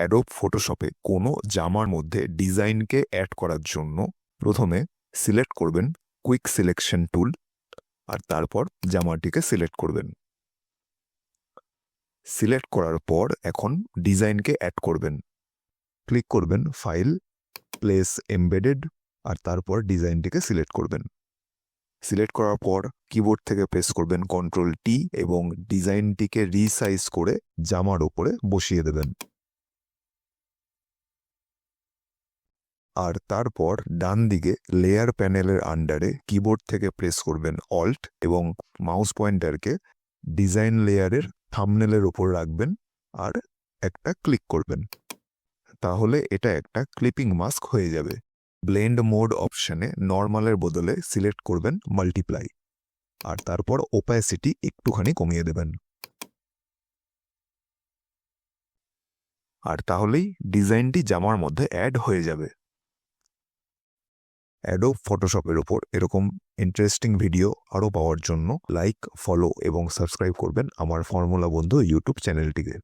Adobe ফটোশপে কোনো জামার মধ্যে ডিজাইনকে অ্যাড করার জন্য প্রথমে সিলেক্ট করবেন কুইক সিলেকশন টুল আর তারপর জামাটিকে সিলেক্ট করবেন। সিলেক্ট করার পর এখন ডিজাইনকে অ্যাড করবেন। ক্লিক করবেন ফাইল প্লেস এমবেডেড আর তারপর ডিজাইনটিকে সিলেক্ট করবেন। সিলেক্ট করার পর কিবোর্ড থেকে প্রেস করবেন কন্ট্রোল টি এবং ডিজাইনটিকে রিসাইজ করে জামার ওপরে বসিয়ে দেবেন। আর তারপর ডান দিকে লেয়ার প্যানেলের আন্ডারে কিবোর্ড থেকে প্রেস করবেন অল্ট এবং মাউস পয়েন্টারকে ডিজাইন লেয়ারের থামনেলের ওপর রাখবেন আর একটা ক্লিক করবেন। তাহলে এটা একটা ক্লিপিং মাস্ক হয়ে যাবে। ব্লেন্ড মোড অপশানে নর্মালের বদলে সিলেক্ট করবেন মাল্টিপ্লাই আর তারপর ওপাসিটি একটুখানি কমিয়ে দেবেন। আর তাহলেই ডিজাইনটি জামার মধ্যে অ্যাড হয়ে যাবে। অ্যাডোব ফটোশপের ওপর এরকম ইন্টারেস্টিং ভিডিও আরও পাওয়ার জন্য লাইক ফলো এবং সাবস্ক্রাইব করবেন আমার ফর্মুলা বন্ধু ইউটিউব চ্যানেলটিকে